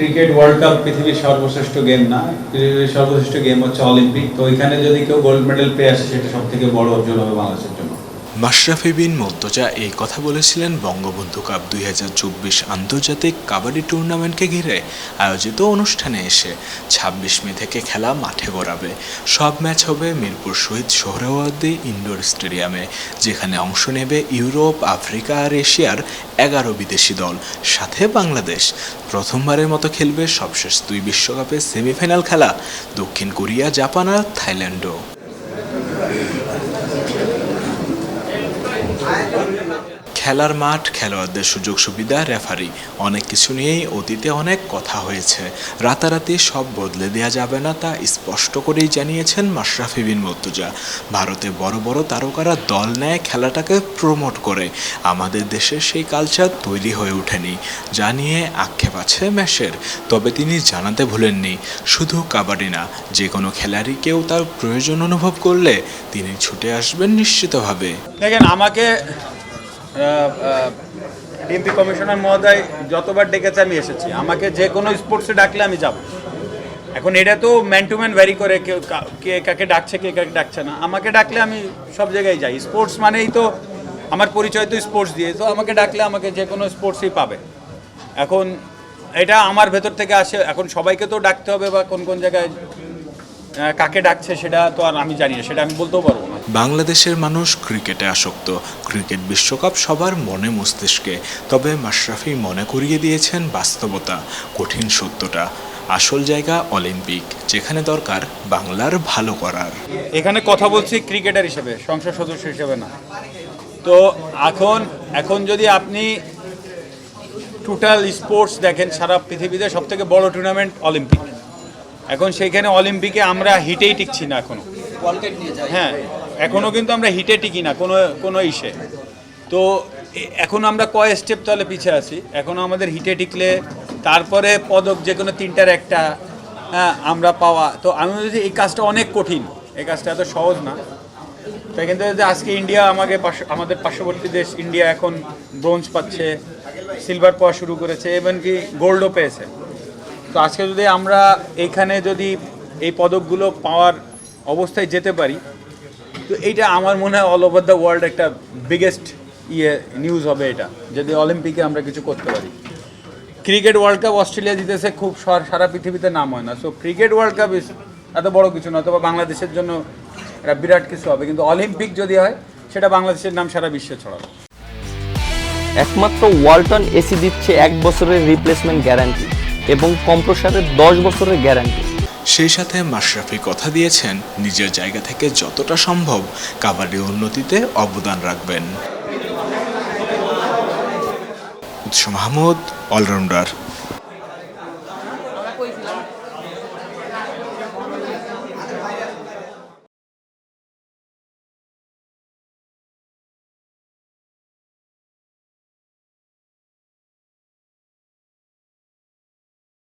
Cricket world cup পৃথিবীর সর্বশ্রেষ্ঠ game না। পৃথিবীর সর্বশ্রেষ্ঠ গেম হচ্ছে অলিম্পিক তো ওইখানে যদি কেউ গোল্ড মেডেল পেয়ে আসে, সেটা সব থেকে বড় অর্জন হবে বাংলাদেশের জন্য। মাশরাফি বিন মর্তজা এই কথা বলেছিলেন বঙ্গবন্ধু কাপ দুই হাজার চব্বিশ আন্তর্জাতিক কাবাডি টুর্নামেন্টকে ঘিরে আয়োজিত অনুষ্ঠানে এসে ছাব্বিশ মে থেকে খেলা মাঠে গড়াবে। সব ম্যাচ হবে মিরপুর শহীদ সোহরাওয়ার্দী ইনডোর স্টেডিয়ামে, যেখানে অংশ নেবে ইউরোপ, আফ্রিকা আর এশিয়ার এগারো বিদেশি দল। সাথে বাংলাদেশ প্রথমবারের মতো খেলবে সবশেষ দুই বিশ্বকাপের সেমিফাইনাল খেলা, দক্ষিণ কোরিয়া, জাপান আর থাইল্যান্ডও। খেলার মাঠ, খেলোয়াড়দের সুযোগ সুবিধা, রেফারি, অনেক কিছু নিয়েই অতীতে অনেক কথা হয়েছে। রাতারাতি সব বদলে দেওয়া যাবে না তা স্পষ্ট করেই জানিয়েছেন মাশরাফি বিন মর্তুজা। ভারতে বড় বড় তারকারা দল নেয়, খেলাটাকে প্রমোট করে। আমাদের দেশে সেই কালচার তৈরি হয়ে ওঠেনি। যা নিয়ে আক্ষেপ আছে ম্যাশের তবে তিনি জানাতে ভুলেননি, শুধু কাবাডি না যে কোনো খেলারই কেউ তার প্রয়োজন অনুভব করলে তিনি ছুটে আসবেন নিশ্চিতভাবে। দেখেন, আমাকে ডিএমপি কমিশনার মহোদয় যতবার ডেকেছে আমি এসেছি। আমাকে যে কোনো স্পোর্টসে ডাকলে আমি যাব। এখন এটা তো ম্যান টু ম্যান ভ্যারি করে কেউ কা- কাকে ডাকছে, কে কাকে ডাকছে না। আমাকে ডাকলে আমি সব জায়গায় যাই। স্পোর্টস মানেই তো আমার পরিচয় তো স্পোর্টস দিয়ে, তো আমাকে ডাকলে আমাকে যে কোনো স্পোর্টসই পাবে। এখন এটা আমার ভেতর থেকে আসে, এখন সবাইকে তো ডাকতে হবে বা কোন কোন জায়গায় কাকে ডাকছে সেটা তো আর আমি জানি না, সেটা আমি বলতেও পারব না। বাংলাদেশের মানুষ ক্রিকেটে আসক্ত। ক্রিকেট বিশ্বকাপ সবার মনে মস্তিষ্কে। তবে মাশরাফি মনে করিয়ে দিয়েছেন বাস্তবতা, কঠিন সত্যটা। আসল জায়গা অলিম্পিক, যেখানে দরকার বাংলার ভালো করার। এখানে কথা বলছি ক্রিকেটার হিসেবে, সংসদ সদস্য হিসেবে না। তো এখন এখন যদি আপনি টোটাল স্পোর্টস দেখেন, সারা পৃথিবীতে সব থেকে বড় টুর্নামেন্ট অলিম্পিক। এখন সেইখানে অলিম্পিকে আমরা হিটেই টিকছি না এখনও। হ্যাঁ এখনও কিন্তু আমরা হিটে টিকি না, কোনো কোনো ইসে। তো এখন আমরা কয় স্টেপ তাহলে পিছিয়ে আছি? এখন আমাদের হিটে টিকলে তারপরে পদক যে কোনো তিনটার একটা হ্যাঁ আমরা পাওয়া। তো আমি বলছি, এই কাজটা অনেক কঠিন। এই কাজটা এত সহজ না। তাই কিন্তু আজকে ইন্ডিয়া আমাকে আমাদের পার্শ্ববর্তী দেশ ইন্ডিয়া এখন ব্রোঞ্জ পাচ্ছে সিলভার পাওয়া শুরু করেছে এবং কি গোল্ডও পেয়েছে। তো আজকে যদি আমরা এইখানে যদি এই পদকগুলো পাওয়ার অবস্থায় যেতে পারি। তো এইটা আমার মনে হয় অল ওভার দ্য ওয়ার্ল্ড একটা বিগেস্ট ইয়ে নিউজ হবে এটা, যদি অলিম্পিকে আমরা কিছু করতে পারি। ক্রিকেট ওয়ার্ল্ড কাপ অস্ট্রেলিয়া জিতেছে, খুব সার- পৃথিবীতে নাম হয় না। So cricket world cup is এত বড় কিছু না, অথবা বাংলাদেশের জন্য এটা বিরাট কিছু হবে। কিন্তু অলিম্পিক যদি হয়, সেটা বাংলাদেশের নাম সারা বিশ্বে ছড়াবে। একমাত্র ওয়ালটন এসি দিচ্ছে এক বছরের রিপ্লেসমেন্ট গ্যারান্টি এবং কম্প্রসারের দশ বছরের গ্যারান্টি সেই সাথে মাশরাফি কথা দিয়েছেন, নিজের জায়গা থেকে যতটা সম্ভব কাবাডি উন্নতিতে অবদান রাখবেন। উৎস মাহমুদ, অলরাউন্ডার।